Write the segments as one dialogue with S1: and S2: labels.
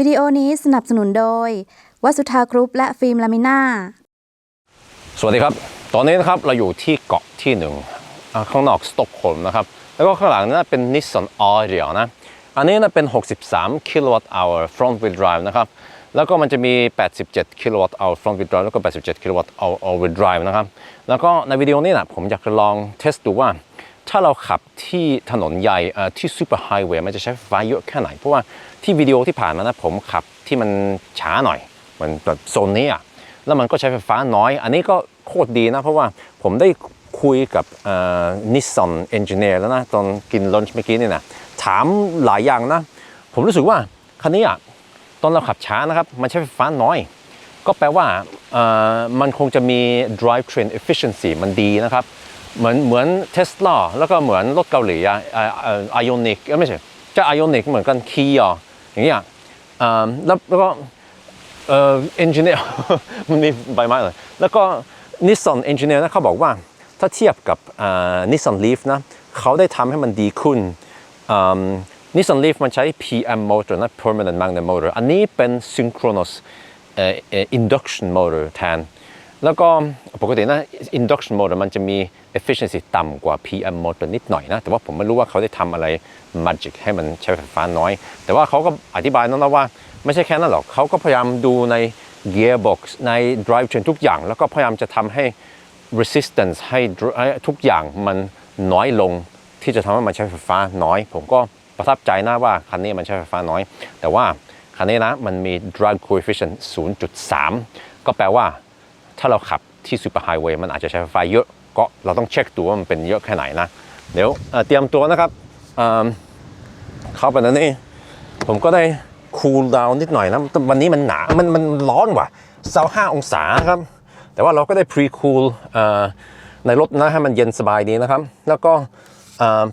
S1: วิดีโอนี้สนับสนุนโดย วัสุธากรุ๊ปและฟิล์มลามิน่า
S2: สวัสดีครับ ตอนนี้นะครับเราอยู่ที่เกาะที่หนึ่งข้างนอกสต็อกโฮล์มนะครับ แล้วก็ข้างหลังนั้นเป็น Nissan Ariya นะ อันนี้นะเป็น 63 kilowatt hour front wheel drive นะครับ แล้วก็มันจะมี 87 kilowatt hour front wheel drive แล้วก็ 87 kilowatt hour all wheel drive นะครับ แล้วก็ในวิดีโอนี้นะผมอยากจะลองเทสดูว่า ถ้าเราขับที่ถนนใหญ่ที่ซูเปอร์ไฮเวย์มันจะใช้ไฟเยอะแค่ไหน เพราะว่าที่วิดีโอที่ผ่านมานะผมขับที่มันช้าหน่อยเหมือนแบบโซนนี้อะแล้วมันก็ใช้ไฟฟ้าน้อย อันนี้ก็โคตรดีนะ เพราะว่าผมได้คุยกับนิสสันเอนจิเนียร์แล้วนะ ตอนกินลันช์เมื่อกี้นี่นะถามหลายอย่างนะ ผมรู้สึกว่าคันนี้อะตอนเราขับช้านะครับ มันใช้ไฟฟ้าน้อย ก็แปลว่ามันคงจะมี drive train efficiency มันดีนะครับ เหมือนเหมือนเทสลาแล้วก็เหมือนรถเกาหลีอะไอออนิกไม่ใช่จะไอออนิกเหมือนกันคีย์อะอย่างเงี้ยอ่าแล้วแล้วก็เอ่อเอนจิเนียร์มันมีใบไม้เลยแล้วก็นิสสันเอนจิเนียร์นะเขาบอกว่าถ้าเทียบกับนิสสันลีฟนะเขาได้ทำให้มันดีขึ้นนิสสันลีฟมันใช้ PM motor นะ permanent magnet motor อันนี้เป็น synchronous เอ่อ induction motor แทน แล้วก็ปกตินะ induction motor มันจะมี efficiency ต่ำกว่า PM motor นิดหน่อยนะ แต่ว่าผมไม่รู้ว่าเขาได้ทำอะไร magic ให้มันใช้ไฟฟ้าน้อย แต่ว่าเขาก็อธิบายนะว่า ไม่ใช่แค่นั้นหรอกเขาก็พยายามดูใน gearbox ใน drive train ทุกอย่าง แล้วก็พยายามจะทำให้ resistance ให้ทุกอย่างมันน้อยลงที่จะทำให้มันใช้ไฟฟ้าน้อย ผมก็ประทับใจนะว่าคันนี้มันใช้ไฟฟ้าน้อย แต่ว่าคันนี้นะมันมี drag coefficient 0.3 ก็แปลว่า ถ้าเราขับที่ซูเปอร์ไฮเวย์มันอาจจะใช้ไฟเยอะก็เราต้องเช็คดูว่ามันเป็นเยอะแค่ไหนนะ เดี๋ยวเตรียมตัวนะครับเข้าไปแล้วนี่ผมก็ได้คูลดาวน์นิดหน่อยนะวันนี้มันหนา มันมันร้อนว่ะเซาห้าองศาครับ แต่ว่าเราก็ได้พรีคูลในรถนะให้มันเย็นสบายดีนะครับ แล้วก็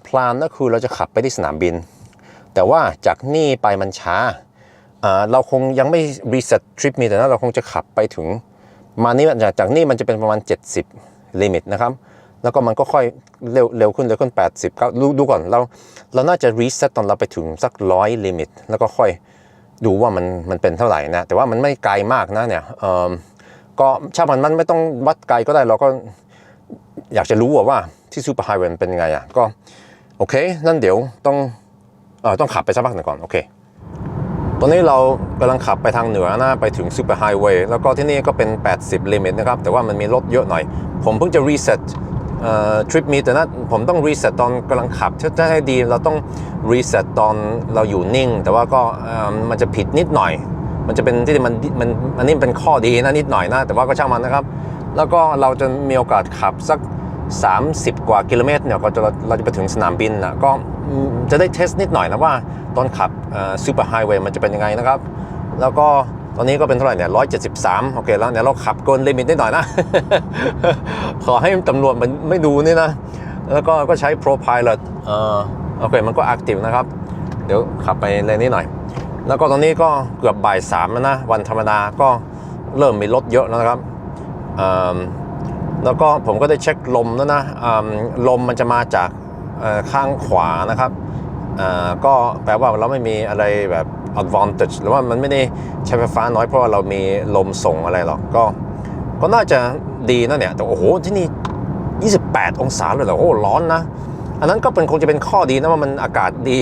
S2: พลานก็คือเราจะขับไปที่สนามบิน แต่ว่าจากนี่ไปมันช้าอ่าเราคงยังไม่รีเซ็ตทริปมีแต่นะเราคงจะขับไปถึง มานี่จากจากนี่มันจะเป็นประมาณ 70 ลิมิตนะครับแล้วก็มันก็ค่อยเร็วเร็วขึ้นเร็วขึ้น 80ก็ดูดูก่อนเราเราน่าจะรีเซ็ตตอนเราไปถึงสักร้อยลิมิตแล้วก็ค่อยดูว่ามันมันเป็นเท่าไหร่นะแต่ว่ามันไม่ไกลมากนะเนี่ยเอิ่มก็ช่างมันมันไม่ต้องวัดไกลก็ได้เราก็อยากจะรู้ว่าที่ซูเปอร์ไฮเวย์เป็นยังไงอะก็โอเค นั่นเดี๋ยวต้องเออต้องขับไปสักพักหนึ่งก่อน โอเค ตอนนี้เรากำลังขับไปทางเหนือนะไปถึงซูเปอร์ไฮเวย์แล้วก็ที่นี่ก็เป็น 80 ลิมิตนะครับ แต่ว่ามันมีรถเยอะหน่อย ผมเพิ่งจะรีเซ็ตทริปมีแต่นะผมต้องรีเซ็ตตอนกำลังขับถ้าให้ดีเราต้องรีเซ็ตตอนเราอยู่นิ่ง แต่ว่าก็มันจะผิดนิดหน่อย มันจะเป็นที่มันมันอันนี้เป็นข้อดีนะนิดหน่อยนะแต่ว่าก็ช่างมันนะครับ แล้วก็เราจะมีโอกาสขับสัก 30 กว่ากิโลเมตรเนี่ยก็จะเราจะไปถึงสนามบินนะก็จะได้เทสนิดหน่อยนะว่าตอนขับซูเปอร์ไฮเวย์มันจะเป็นยังไงนะครับ แล้วก็ตอนนี้ก็เป็นเท่าไหร่เนี่ย173โอเคแล้วเนี่ยเราขับเกินลิมิตนิดหน่อยนะ ขอให้ตำรวจมันไม่ดูนี่นะ แล้วก็ก็ใช้ Pro Pilot เออโอเคมันก็ active นะครับ เดี๋ยวขับไปเลยนิดหน่อย แล้วก็ตอนนี้ก็เกือบบ่ายสามแล้วนะ วันธรรมดาก็เริ่มมีรถเยอะแล้วนะครับ แล้วก็ผมก็ได้เช็คลมแล้วนะลมมันจะมาจากข้างขวานะครับก็แปลว่าเราไม่มีอะไรแบบ advantage หรือว่ามันไม่ได้ใช้ไฟฟ้าน้อยเพราะว่าเรามีลมส่งอะไรหรอกก็ก็น่าจะดีนะเนี่ย แต่โอ้โหที่นี่ 28 องศาเลยเหรอโอ้ร้อนนะ อันนั้นก็เป็นคงจะเป็นข้อดีนะว่ามันอากาศดี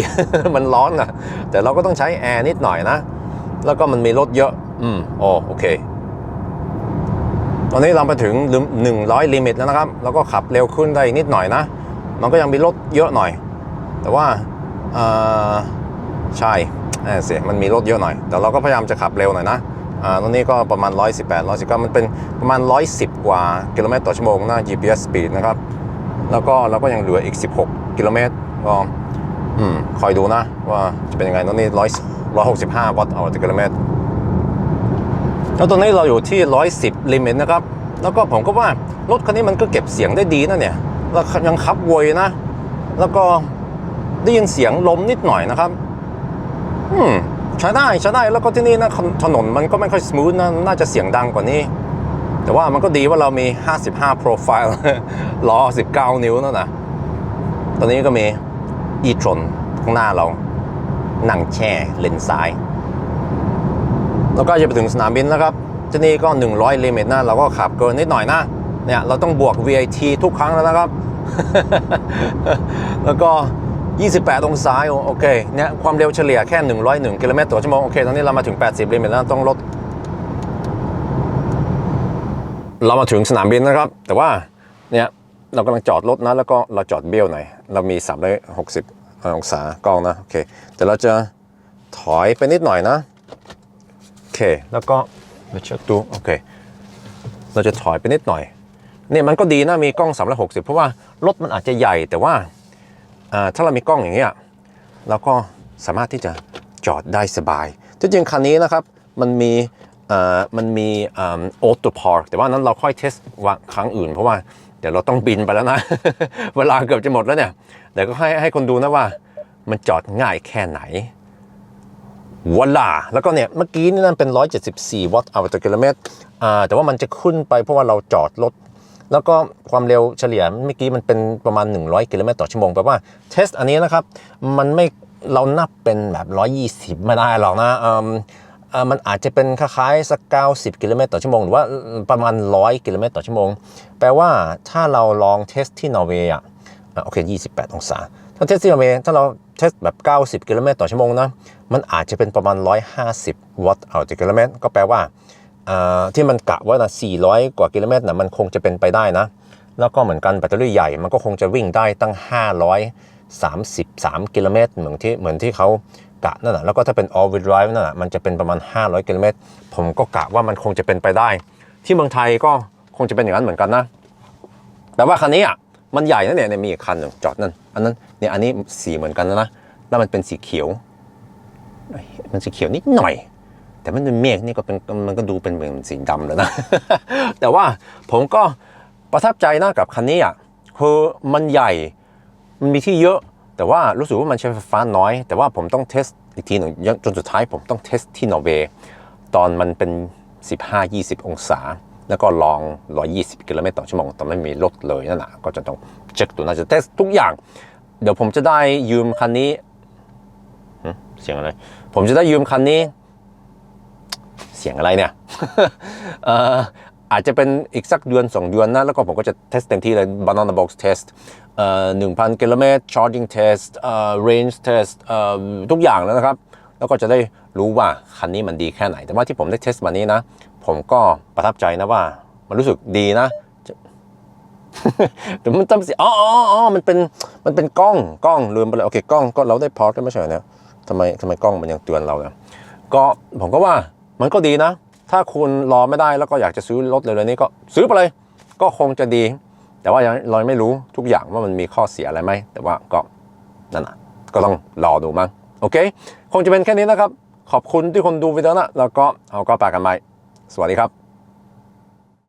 S2: มันร้อนอะแต่เราก็ต้องใช้แอร์นิดหน่อยนะ แล้วก็มันมีรถเยอะ อืมโอโอเค ตอนนี้เราไปถึง 100 ลิมิตแล้วนะครับ แล้วก็ขับเร็วขึ้นได้อีกนิดหน่อยนะ มันก็ยังมีรถเยอะหน่อย แต่ว่าใช่แน่สิมันมีรถเยอะหน่อย แต่เราก็พยายามจะขับเร็วหน่อยนะตรงนี้ก็ประมาณ 118 119 มันเป็นประมาณ 110 กว่ากิโลเมตรต่อชั่วโมงนะ GPS speed นะครับ แล้วก็เราก็ยังเหลืออีก 16 กิโลเมตรก็คอยดูนะว่าจะเป็นยังไงตอนนี้165 วัตต์ต่อกิโลเมตร แล้วตอนนี้เราอยู่ที่ 110 ลิมิตนะครับ แล้วก็ผมก็ว่ารถคันนี้มันก็เก็บเสียงได้ดีนะเนี่ยแล้วยังขับวยนะ แล้วก็ได้ยินเสียงลมนิดหน่อยนะครับ อืมใช้ได้ใช้ได้แล้วก็ที่นี่นะถนนมันก็ไม่ค่อยสมูทนะน่าจะเสียงดังกว่านี้ แต่ว่ามันก็ดีว่าเรามี 55 profile ล้อ 19 นิ้วนั่นนะตอนนี้ก็มี e-tron ข้างหน้าเรานั่งแช่เลนซ้าย แล้วก็จะไปถึงสนามบินนะครับที่นี่ก็ 100ลิมิตนะเราก็ขับเกินนิดหน่อยนะเนี่ยเราต้องบวก VAT ทุกครั้งแล้วนะครับ แล้วก็ 28 องศายโอเคเนี่ยความเร็วเฉลี่ยแค่ 101กิโลเมตรต่อชั่วโมงโอเคตอนนี้เรามาถึง 80ลิมิตแล้วต้องลด เรามาถึงสนามบินนะครับ แต่ว่าเนี่ยเรากำลังจอดรถนะแล้วก็เราจอดเบี้ยวหน่อยเรามี 360 องศากล้องนะโอเคแต่เราจะถอยไปนิดหน่อยนะ เคแล้วก็มาเช็คดูโอเคเราจะถอยไปนิดหน่อยเนี่ยมันก็ดีนะมีกล้อง 360 เพราะว่ารถมันอาจจะใหญ่แต่ว่าถ้าเรามีกล้องอย่างเงี้ยเราก็สามารถที่จะจอดได้สบายจริงๆคันนี้นะครับมันมีมันมีออโต้พาร์คแต่ว่านั้นเราค่อยเทสว่าครั้งอื่น เพราะว่าเดี๋ยวเราต้องบินไปแล้วนะ เวลาเกือบจะหมดแล้วเนี่ยเดี๋ยวก็ให้ให้คนดูนะว่ามันจอดง่ายแค่ไหน วลาแล้วก็เนี่ย เมื่อกี้นี่นั่นเป็น 174 วัตต์ต่อกิโลเมตรอ่าแต่ว่ามันจะขึ้นไปเพราะว่าเราจอดรถ แล้วก็ความเร็วเฉลี่ยเมื่อกี้มันเป็นประมาณ 100 กิโลเมตรต่อชั่วโมงแปลว่าเทสอันนี้นะครับ มันไม่เรานับเป็นแบบ 120 ไม่ได้หรอกนะอืมมันอาจจะเป็นคล้ายๆสัก 90 กิโลเมตรต่อชั่วโมง หรือว่าประมาณ 100 กิโลเมตรต่อชั่วโมง แปลว่าถ้าเราลองเทสที่นอร์เวย์อะอะโอเค 28 องศา ถ้าเทสที่นอร์เวย์ถ้าเราเทสแบบ 90 กิโลเมตรต่อชั่วโมงนะ มันอาจจะเป็นประมาณ 150 วัตต์ต่อกิโลเมตร ก็แปลว่าที่มันกะว่านะ400 กว่ากิโลเมตรนะมันคงจะเป็นไปได้นะ แล้วก็เหมือนกันแบตเตอรี่ใหญ่มันก็คงจะวิ่งได้ตั้ง 533 กิโลเมตรเหมือนที่เหมือนที่เขากะนั่นแหะแล้วก็ถ้าเป็น all wheel drive นั่นแหะมันจะเป็นประมาณ 500 กิโลเมตร ผมก็กะว่ามันคงจะเป็นไปได้ ที่เมืองไทยก็คงจะเป็นอย่างนั้นเหมือนกันนะ แต่ว่าคันนี้อะมันใหญ่นะเนี่ยเนี่ยมีอีกคันหนึ่งจอดนั่น อันนั้นเนี่ยอันนี้สีเหมือนกันนะนะแล้วมันเป็นสีเขียว มันสีเขียวนิดหน่อย แต่มันเป็นเมฆนี่ก็เป็นมันก็ดูเป็นเหมือนสีดำแล้วนะ แต่ว่าผมก็ประทับใจนะกับคันนี้อะคือมันใหญ่มันมีที่เยอะแต่ว่ารู้สึกว่ามันใช้ไฟฟ้าน้อย แต่ว่าผมต้องเทสอีกทีหนึ่งจนสุดท้ายผมต้องเทสที่นอร์เวย์ตอนมันเป็น 15-20 องศา แล้วก็ลอง 120 กิโลเมตรต่อชั่วโมงแต่ไม่มีรถเลยนั่นแหละก็จะต้องเช็คตัวน่าจะเทสทุกอย่าง เดี๋ยวผมจะได้ยืมคันนี้เสียงอะไร ผมจะได้ยืมคันนี้ เสียงอะไรเนี่ยเอ่ออาจจะเป็นอีกสักเดือน2เดือนนะ แล้วก็ผมก็จะเทสเต็มที่เลย banana box test เอ่อ1,000กิโลเมตร charging test เอ่อ range test เอ่อทุกอย่างแล้วนะครับ แล้วก็จะได้รู้ว่าคันนี้มันดีแค่ไหน แต่ว่าที่ผมได้เทสมานี้นะ ผมก็ประทับใจนะว่า มันรู้สึกดีนะแต่มันจำสิอ๋ออ๋ออ๋อมันเป็น มันเป็นกล้อง กล้องลืมไปเลย โอเค กล้อง ก็เราได้พอร์ตไม่ใช่เหรอเนี่ย ทำไมทำไมกล้องมันยังเตือนเราเนี่ยก็ผมก็ว่ามันก็ดีนะ ถ้าคุณรอไม่ได้แล้วก็อยากจะซื้อรถเร็วๆนี้ก็ซื้อไปเลย ก็คงจะดี แต่ว่ายังเราไม่รู้ทุกอย่างว่ามันมีข้อเสียอะไรไหมแต่ว่าก็นั่นนะก็ต้องรอดูมั้งโอเค คงจะเป็นแค่นี้นะครับ ขอบคุณที่คนดูวิดีโอนะแล้วก็เอาก็ไปกันไปสวัสดีครับ